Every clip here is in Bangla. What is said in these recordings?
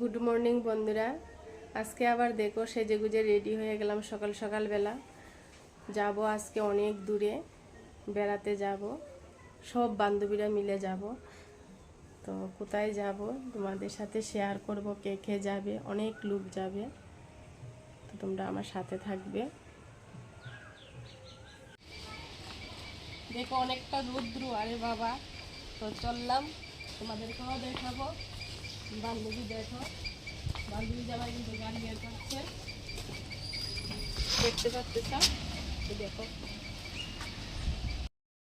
গুড মর্নিং বন্ধুরা। আজকে আবার দেখো সেজে গুজে রেডি হয়ে গেলাম সকাল সকালবেলা। যাব আজকে অনেক দূরে, বেড়াতে যাব। সব বান্ধবীরা মিলে যাব। তো কোথায় যাব? তোমাদের সাথে শেয়ার করব কে কে যাবে, অনেক লোক যাবে। তো তোমরা আমার সাথে থাকবে। দেখো অনেকটা রৌদ্র, আরে বাবা। তো চললাম, তোমাদেরকেও দেখাবো। বান্ধবী দেখো। বান্ধবী জামাই কিন্তু গাড়ি বের করছে। দেখতে পাচ্ছ? দেখো।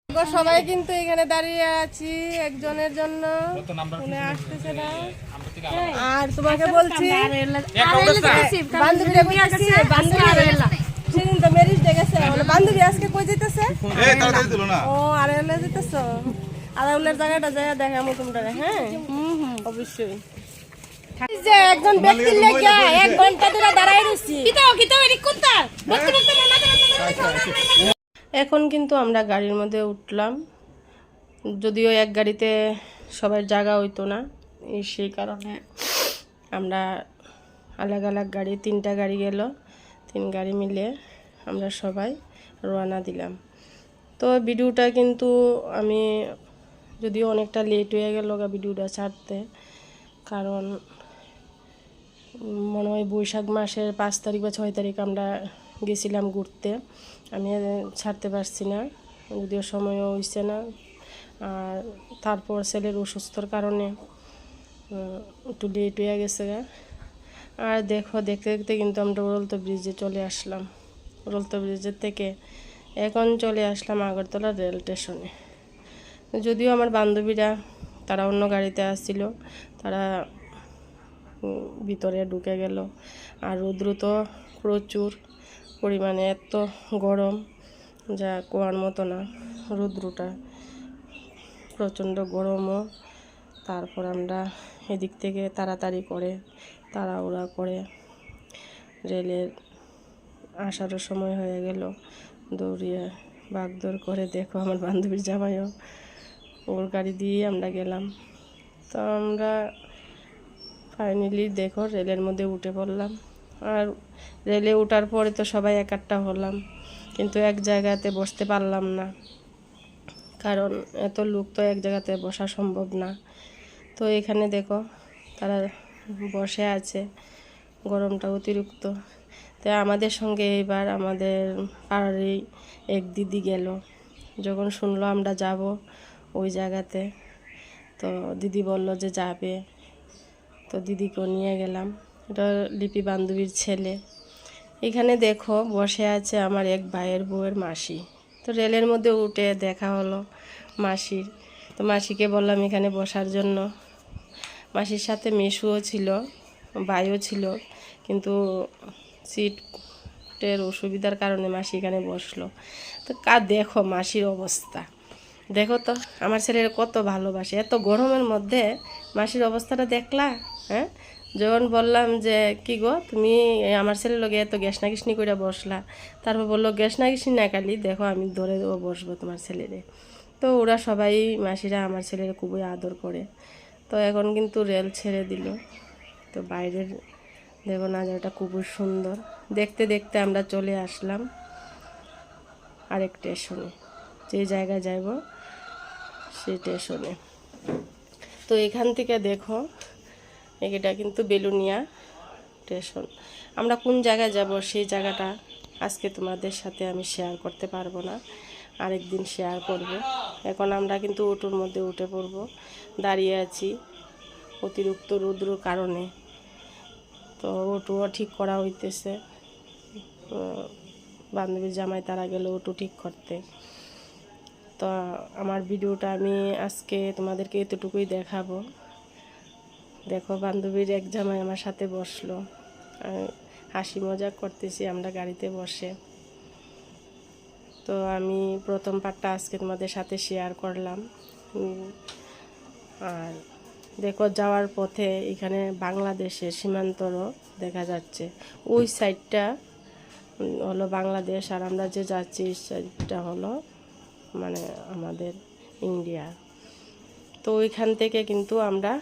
দেখো, সবাই কিন্তু এখানে দাঁড়িয়ে আছি একজনের জন্য। আসতেছে না। আর তোমাকে বলছি তো মেরিজ ডেকেছে বান্ধবী আজকে কই যেতেছে ও আরে যেতেছ আদাউলের জায়গাটা যায় দেখামো তোমরা হ্যাঁ? অবশ্যই। যে একজন ব্যক্তির লেগে এক ঘণ্টা ধরে দাঁড়ায় রইছি এখন কিন্তু আমরা গাড়ির মধ্যে উঠলাম। যদিও এক গাড়িতে সবার জায়গা হইতো না সেই কারণে আমরা আলাদা আলাদা গাড়ি তিনটা গাড়ি গেল। তিন গাড়ি মিলে আমরা সবাই রওনা দিলাম। তো ভিডিওটা কিন্তু আমি যদিও অনেকটা লেট হয়ে গেল গা ভিডিওটা ছাড়তে কারণ মনে হয় বৈশাখ মাসের পাঁচ তারিখ বা ছয় তারিখ আমরা গেছিলাম ঘুরতে। আমি ছাড়তে পারছি না, যদিও সময়ও হইছে না। আর তারপর ছেলের অসুস্থর কারণে একটু লেট হয়ে গেছে আর দেখো, দেখতে দেখতে কিন্তু আমরা উড়লতো ব্রিজে চলে আসলাম। উড়লতো ব্রিজের থেকে এখন চলে আসলাম আগরতলা রেল স্টেশনে। যদিও আমার বান্ধবীরা, তারা অন্য গাড়িতে আসছিল, তারা ভিতরে ঢুকে গেল। আর রৌদ্র তো প্রচুর পরিমাণে, এত গরম, যা কোয়ার মতো না রৌদ্রটা। প্রচণ্ড গরমও। তারপর আমরা এদিক থেকে তাড়াতাড়ি করে, তাড়াহুড়া করে রেলের আসারও সময় হয়ে গেল। দৌড়িয়ে বাগদৌড় করে দেখো আমার বান্ধবীর জামাইও। ওর গাড়ি দিয়ে আমরা গেলাম। তো আমরা ফাইনালি দেখো, রেলের মধ্যে উঠে পড়লাম। আর রেলে ওঠার পরে তো সবাই একাট্টা হলাম, কিন্তু এক জায়গাতে বসতে পারলাম না। কারণ এত লোক তো এক জায়গাতে বসা সম্ভব না। তো এখানে দেখো, তারা বসে আছে, গরমটা অতিরিক্ত। তো আমাদের সঙ্গে এবার আমাদের পাড়ারই এক দিদি গেল। যখন শুনলো আমরা যাব ওই জায়গাতে, তো দিদি বলল যে যাবে। তো দিদিকেও নিয়ে গেলাম। এটা লিপি বান্ধবীর ছেলে। এখানে দেখো বসে আছে আমার এক ভাইয়ের বউয়ের মাসি। তো রেলের মধ্যে উঠে দেখা হলো মাসির। তো মাসিকে বললাম এখানে বসার জন্য। মাসির সাথে মেশুও ছিল, ভাইও ছিল, কিন্তু সিটের অসুবিধার কারণে মাসি এখানে বসল। তো কা দেখো মাসির অবস্থা। দেখো তো, আমার ছেলের কত ভালোবাসে। এত গরমের মধ্যে মাসির অবস্থাটা দেখলা? হ্যাঁ? যখন বললাম যে, কি গো, তুমি আমার ছেলের লগে এত গ্যাস না গিসনি করে বসলা? তারপর বলল গ্যাস না গিসনি না কালি দেখো আমি ধরে দেবো বসবো তোমার ছেলেরে। তো ওরা সবাই মাসিরা আমার ছেলের খুবই আদর করে। তো এখন কিন্তু রেল ছেড়ে দিল। তো বাইরের দেখো নাজারটা খুবই সুন্দর। দেখতে দেখতে আমরা চলে আসলাম আরেক স্টেশনে। যে জায়গায় যাব সেই স্টেশনে তো এখান থেকে দেখো, এটা কিন্তু বেলুনিয়া স্টেশন। আমরা কোন জায়গায় যাব, সেই জায়গাটা আজকে তোমাদের সাথে আমি শেয়ার করতে পারব না। আরেকদিন শেয়ার করব। এখন আমরা কিন্তু অটোর মধ্যে উঠে পড়ব। দাঁড়িয়ে আছি অতিরিক্ত রৌদ্রর কারণে। তো অটোও ঠিক করা হইতেছে। বান্ধবীর জামাই তারা গেল অটো ঠিক করতে। তো আমার ভিডিওটা আমি আজকে তোমাদেরকে এতটুকুই দেখাবো। দেখো, বান্ধবীর এক জামাই আমার সাথে বসল। হাসি মজা করতেছি, আমরা গাড়িতে বসে। তো আমি প্রথম পার্টটা আজকে তোমাদের সাথে শেয়ার করলাম। আর দেখো, যাওয়ার পথে এখানে বাংলাদেশের সীমান্তরও দেখা যাচ্ছে। ওই সাইডটা হলো বাংলাদেশ, আর আমরা যে যাচ্ছি, এই সাইডটা হলো মানে আমাদের ইন্ডিয়া। তো ওইখান থেকে কিন্তু আমরা